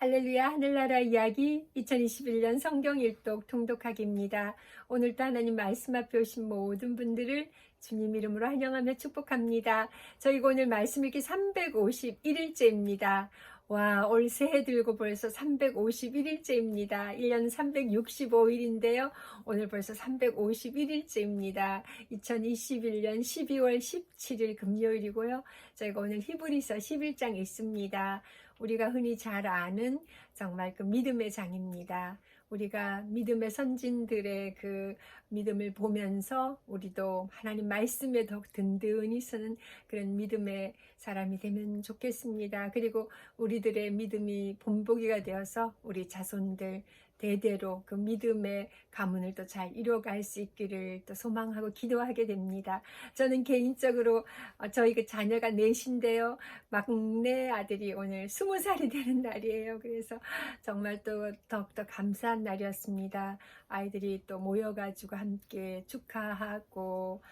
할렐루야 하늘나라 이야기 2021년 성경 일독 통독하기입니다. 오늘도 하나님 말씀 앞에 오신 모든 분들을 주님 이름으로 환영하며 축복합니다. 저희가 오늘 말씀 읽기 351일째입니다. 와, 올 새해 들고 벌써 351일째입니다. 1년 365일인데요. 오늘 벌써 351일째입니다. 2021년 12월 17일 금요일이고요. 저희가 오늘 히브리서 11장 읽습니다. 우리가 흔히 잘 아는 정말 그 믿음의 장입니다. 우리가 믿음의 선진들의 그 믿음을 보면서 우리도 하나님 말씀에 더욱 든든히 서는 그런 믿음의 사람이 되면 좋겠습니다. 그리고 우리들의 믿음이 본보기가 되어서 우리 자손들 대대로 그 믿음의 가문을 또 잘 이뤄갈 수 있기를 또 소망하고 기도하게 됩니다. 저는 개인적으로 어, 저희 그 자녀가 넷인데요. 막내 아들이 오늘 스무 살이 되는 날이에요. 그래서 정말 또 더욱더 감사한 날이었습니다. 아이들이 또 모여가지고 함께 축하하고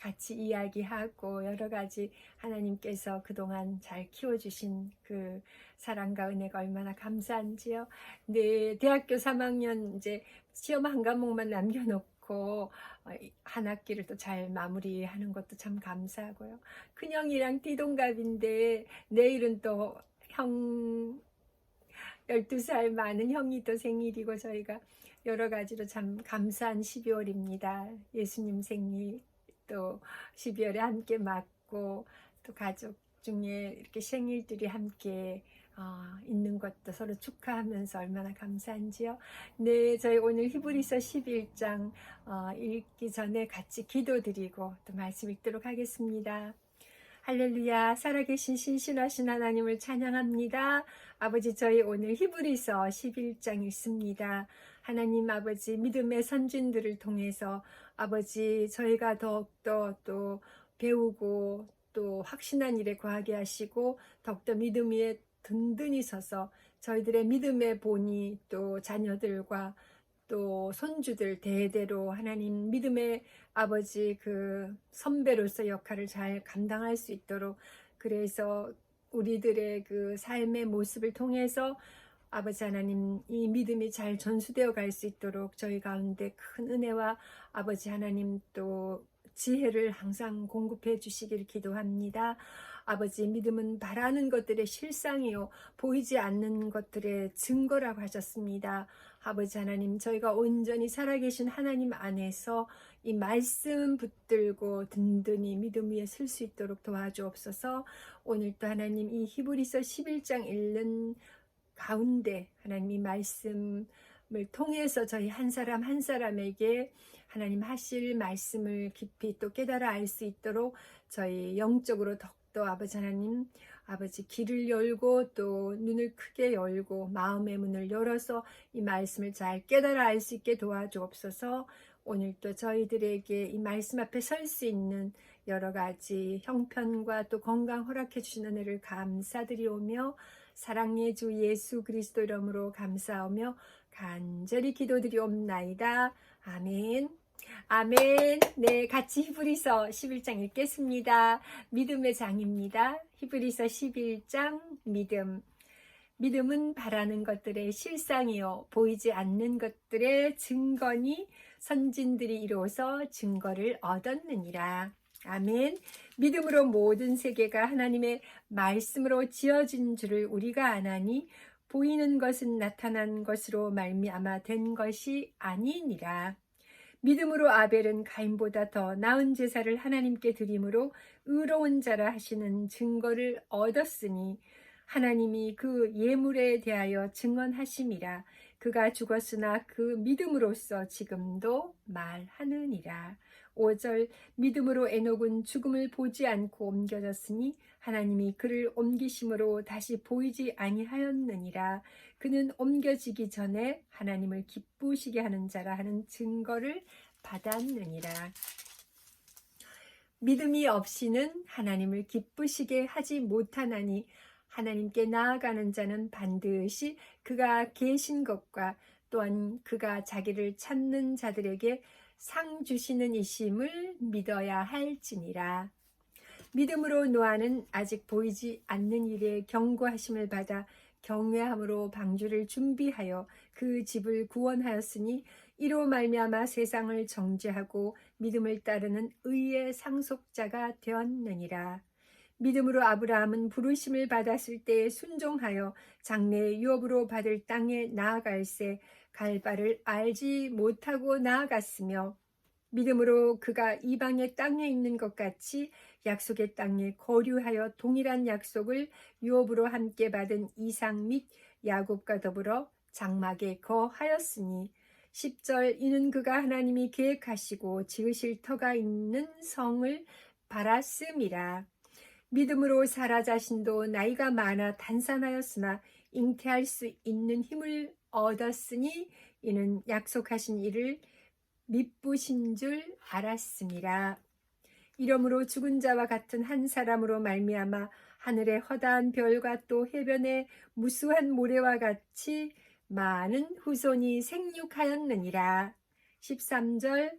같이 이야기하고 여러 가지 하나님께서 그동안 잘 키워주신 그 사랑과 은혜가 얼마나 감사한지요. 네, 대학교 3학년 이제 시험 한 과목만 남겨놓고 어, 한 학기를 또 잘 마무리하는 것도 참 감사하고요. 큰형이랑 띠동갑인데 내일은 또형 12살 많은 형이 또 생일이고 저희가 여러 가지로 참 감사한 12월입니다. 예수님 생일 또 12월에 함께 맞고 또 가족 중에 이렇게 생일들이 함께 어, 있는 것도 서로 축하하면서 얼마나 감사한지요. 네, 저희 오늘 히브리서 11장 어, 읽기 전에 같이 기도드리고 또 말씀 읽도록 하겠습니다. 할렐루야, 살아계신 신신하신 하나님을 찬양합니다. 아버지, 저희 오늘 히브리서 11장 읽습니다. 하나님 아버지, 믿음의 선진들을 통해서 아버지, 저희가 더욱더 또 배우고 또 확신한 일에 거하게 하시고 더욱더 믿음 위에 든든히 서서 저희들의 믿음의 본이 또 자녀들과 또 손주들 대대로 하나님 믿음의 아버지 그 선배로서 역할을 잘 감당할 수 있도록 그래서 우리들의 그 삶의 모습을 통해서 아버지 하나님 이 믿음이 잘 전수되어 갈 수 있도록 저희 가운데 큰 은혜와 아버지 하나님 또 지혜를 항상 공급해 주시길 기도합니다. 아버지 믿음은 바라는 것들의 실상이요 보이지 않는 것들의 증거라고 하셨습니다. 아버지 하나님 저희가 온전히 살아계신 하나님 안에서 이 말씀 붙들고 든든히 믿음 위에 설 수 있도록 도와주옵소서. 오늘 또 하나님 이 히브리서 11장 읽는 가운데 하나님 이 말씀을 통해서 저희 한 사람 한 사람에게 하나님 하실 말씀을 깊이 또 깨달아 알 수 있도록 저희 영적으로 더욱더 아버지 하나님 아버지 길을 열고 또 눈을 크게 열고 마음의 문을 열어서 이 말씀을 잘 깨달아 알 수 있게 도와주옵소서. 오늘 또 저희들에게 이 말씀 앞에 설 수 있는 여러 가지 형편과 또 건강 허락해 주시는 은혜를 감사드리오며 사랑의 주 예수 그리스도 이름으로 감사하며 간절히 기도드리옵나이다. 아멘. 아멘. 네, 같이 히브리서 11장 읽겠습니다. 믿음의 장입니다. 히브리서 11장 믿음. 믿음은 바라는 것들의 실상이요 보이지 않는 것들의 증거니 선진들이 이루어서 증거를 얻었느니라. 아멘. 믿음으로 모든 세계가 하나님의 말씀으로 지어진 줄을 우리가 아나니 보이는 것은 나타난 것으로 말미암아 된 것이 아니니라. 믿음으로 아벨은 가인보다 더 나은 제사를 하나님께 드림으로 의로운 자라 하시는 증거를 얻었으니 하나님이 그 예물에 대하여 증언하심이라 그가 죽었으나 그 믿음으로써 지금도 말하느니라. 5절 믿음으로 에녹은 죽음을 보지 않고 옮겨졌으니 하나님이 그를 옮기심으로 다시 보이지 아니하였느니라. 그는 옮겨지기 전에 하나님을 기쁘시게 하는 자라 하는 증거를 받았느니라. 믿음이 없이는 하나님을 기쁘시게 하지 못하나니 하나님께 나아가는 자는 반드시 그가 계신 것과 또한 그가 자기를 찾는 자들에게 상 주시는 이심을 믿어야 할지니라. 믿음으로 노아는 아직 보이지 않는 일에 경고하심을 받아 경외함으로 방주를 준비하여 그 집을 구원하였으니 이로 말미암아 세상을 정죄하고 믿음을 따르는 의의 상속자가 되었느니라. 믿음으로 아브라함은 부르심을 받았을 때에 순종하여 장래의 유업으로 받을 땅에 나아갈새 갈 바를 알지 못하고 나아갔으며 믿음으로 그가 이방의 땅에 있는 것 같이 약속의 땅에 거류하여 동일한 약속을 유업으로 함께 받은 이상 및 야곱과 더불어 장막에 거하였으니 10절 이는 그가 하나님이 계획하시고 지으실 터가 있는 성을 바랐음이라 믿음으로 사라 자신도 나이가 많아 단산하였으나 잉태할 수 있는 힘을 얻었으니 이는 약속하신 일을 미쁘신 줄 알았습니다. 이러므로 죽은 자와 같은 한 사람으로 말미암아 하늘의 허다한 별과 또 해변의 무수한 모래와 같이 많은 후손이 생육하였느니라. 13절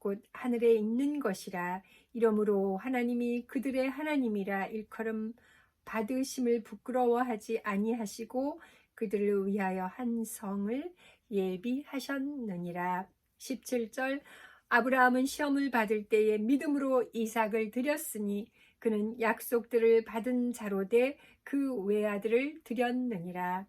곧 하늘에 있는 것이라 이러므로 하나님이 그들의 하나님이라 일컬음 받으심을 부끄러워하지 아니하시고 그들을 위하여 한 성을 예비하셨느니라 17절 아브라함은 시험을 받을 때에 믿음으로 이삭을 드렸으니 그는 약속들을 받은 자로 돼그 외아들을 드렸느니라.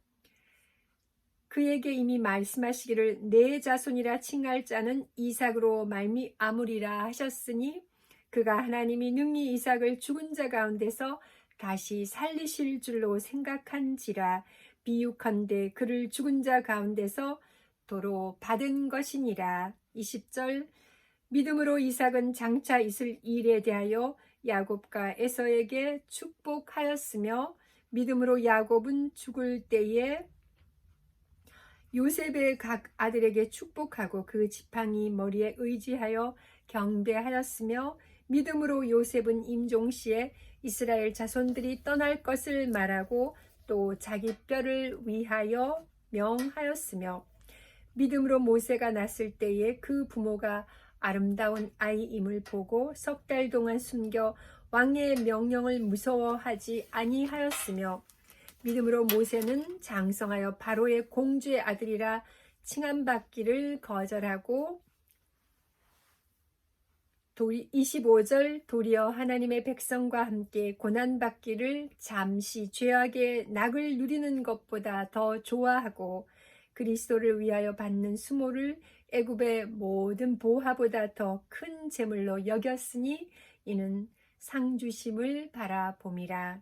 그에게 이미 말씀하시기를 내 자손이라 칭할 자는 이삭으로 말미암으리라 하셨으니 그가 하나님이 능히 이삭을 죽은 자 가운데서 다시 살리실 줄로 생각한지라 비유컨대 그를 죽은 자 가운데서 도로 받은 것이니라. 20절 믿음으로 이삭은 장차 있을 일에 대하여 야곱과 에서에게 축복하였으며 믿음으로 야곱은 죽을 때에 요셉의 각 아들에게 축복하고 그 지팡이 머리에 의지하여 경배하였으며 믿음으로 요셉은 임종시에 이스라엘 자손들이 떠날 것을 말하고 또 자기 뼈를 위하여 명하였으며 믿음으로 모세가 났을 때에 그 부모가 아름다운 아이임을 보고 석 달 동안 숨겨 왕의 명령을 무서워하지 아니하였으며 믿음으로 모세는 장성하여 바로의 공주의 아들이라 칭함받기를 거절하고 25절 도리어 하나님의 백성과 함께 고난받기를 잠시 죄악의 낙을 누리는 것보다 더 좋아하고 그리스도를 위하여 받는 수모를 애굽의 모든 보화보다 더 큰 재물로 여겼으니 이는 상주심을 바라봄이라.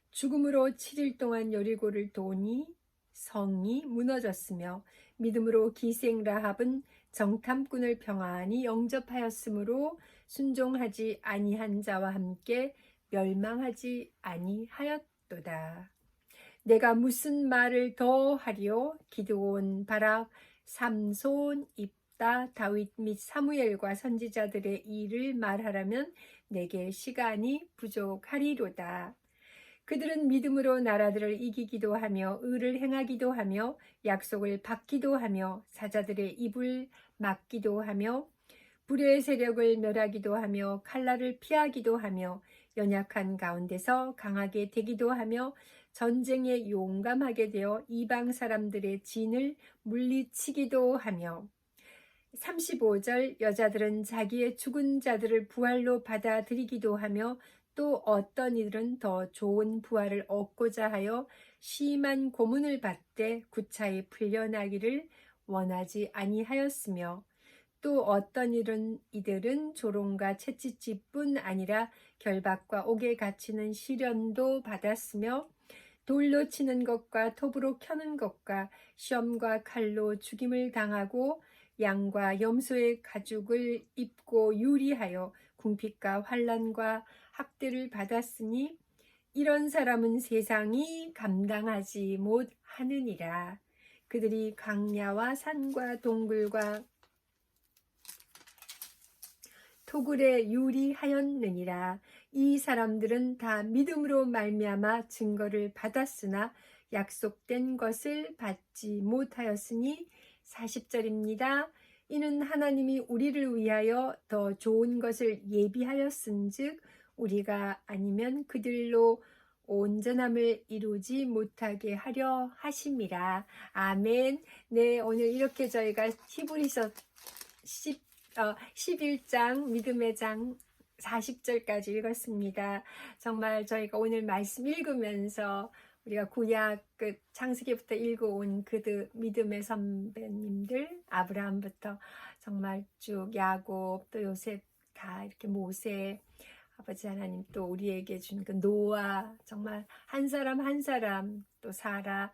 죽음으로 7일 동안 여리고를 도니 성이 무너졌으며 믿음으로 기생 라합은 정탐꾼을 평안히 영접하였으므로 순종하지 아니한 자와 함께 멸망하지 아니하였도다. 내가 무슨 말을 더 하리요? 기드온 바락 삼손 입다 다윗 및 사무엘과 선지자들의 일을 말하라면 내게 시간이 부족하리로다. 그들은 믿음으로 나라들을 이기기도 하며 의를 행하기도 하며 약속을 받기도 하며 사자들의 입을 막기도 하며 불의 세력을 멸하기도 하며 칼날을 피하기도 하며 연약한 가운데서 강하게 되기도 하며 전쟁에 용감하게 되어 이방 사람들의 진을 물리치기도 하며. 35절 여자들은 자기의 죽은 자들을 부활로 받아들이기도 하며 또 어떤 이들은 더 좋은 부활을 얻고자 하여 심한 고문을 받되 구차히 풀려나기를 원하지 아니하였으며 또 어떤 일은 이들은 조롱과 채찍질뿐 아니라 결박과 옥에 갇히는 시련도 받았으며 돌로 치는 것과 톱으로 켜는 것과 시험과 칼로 죽임을 당하고 양과 염소의 가죽을 입고 유리하여 궁핍과 환란과 학대를 받았으니 이런 사람은 세상이 감당하지 못하느니라. 그들이 강야와 산과 동굴과 토굴에 유리하였느니라. 이 사람들은 다 믿음으로 말미암아 증거를 받았으나 약속된 것을 받지 못하였으니 40절입니다. 이는 하나님이 우리를 위하여 더 좋은 것을 예비하였은즉 우리가 아니면 그들로 온전함을 이루지 못하게 하려 하심이라. 아멘. 네, 오늘 이렇게 저희가 히브리서 10, 어, 11장 믿음의 장 40절까지 읽었습니다. 정말 저희가 오늘 말씀 읽으면서 우리가 구약 그 창세기부터 읽어온 그들 믿음의 선배님들 아브라함부터 정말 쭉 야곱 또 요셉 다 이렇게 모세 아버지 하나님 또 우리에게 준 그 노아 정말 한 사람 한 사람 또 사라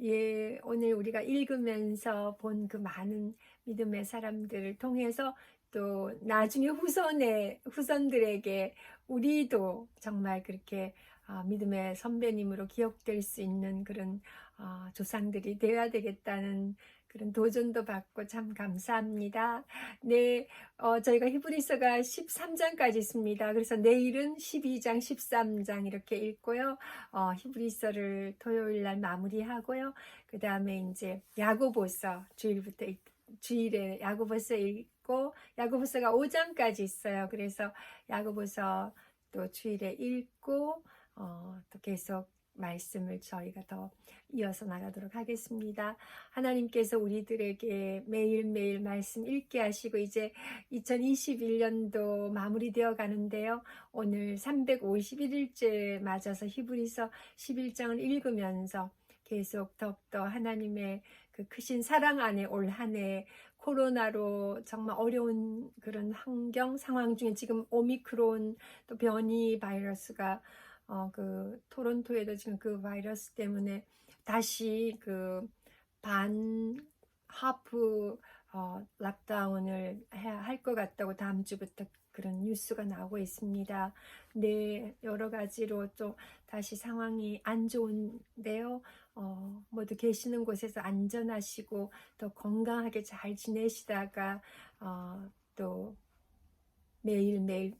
예 오늘 우리가 읽으면서 본 그 많은 믿음의 사람들을 통해서 또 나중에 후손의 후손들에게 우리도 정말 그렇게 어, 믿음의 선배님으로 기억될 수 있는 그런 어, 조상들이 되어야 되겠다는 그런 도전도 받고 참 감사합니다. 네, 어, 저희가 히브리서가 13장까지 있습니다. 그래서 내일은 12장, 13장 이렇게 읽고요. 어, 히브리서를 토요일 날 마무리하고요. 그 다음에 이제 야고보서 주일부터 읽- 주일에 야고보서 읽고 야고보서가 5장까지 있어요. 그래서 야고보서 또 주일에 읽고 어, 또 계속 말씀을 저희가 더 이어서 나가도록 하겠습니다. 하나님께서 우리들에게 매일매일 말씀 읽게 하시고 이제 2021년도 마무리되어 가는데요. 오늘 351일째 맞아서 히브리서 11장을 읽으면서 계속 더욱더 하나님의 그 크신 사랑 안에 올 한 해 코로나로 정말 어려운 그런 환경 상황 중에 지금 오미크론 또 변이 바이러스가 어, 그 토론토에도 지금 그 바이러스 때문에 다시 그 반 하프 어, 락다운을 할 것 같다고 다음 주부터 그런 뉴스가 나오고 있습니다. 네, 여러 가지로 또 다시 상황이 안 좋은데요. 어, 모두 계시는 곳에서 안전하시고 또 건강하게 잘 지내시다가 어, 또 매일매일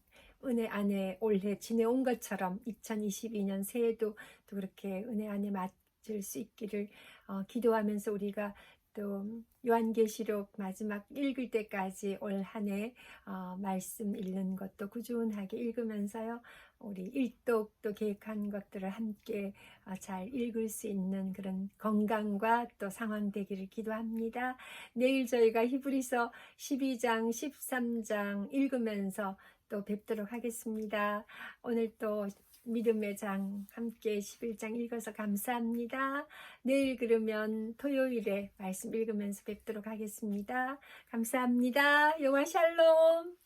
은혜 안에 올해 지내온 것처럼 2022년 새해도 또 그렇게 은혜 안에 맞을 수 있기를 어, 기도하면서 우리가 또 요한계시록 마지막 읽을 때까지 올 한해 어, 말씀 읽는 것도 꾸준하게 읽으면서요. 우리 일독도 계획한 것들을 함께 어, 잘 읽을 수 있는 그런 건강과 또 상황 되기를 기도합니다. 내일 저희가 히브리서 12장, 13장 읽으면서 또 뵙도록 하겠습니다. 오늘 또 믿음의 장 함께 11장 읽어서 감사합니다. 내일 그러면 토요일에 말씀 읽으면서 뵙도록 하겠습니다. 감사합니다. 영화 샬롬.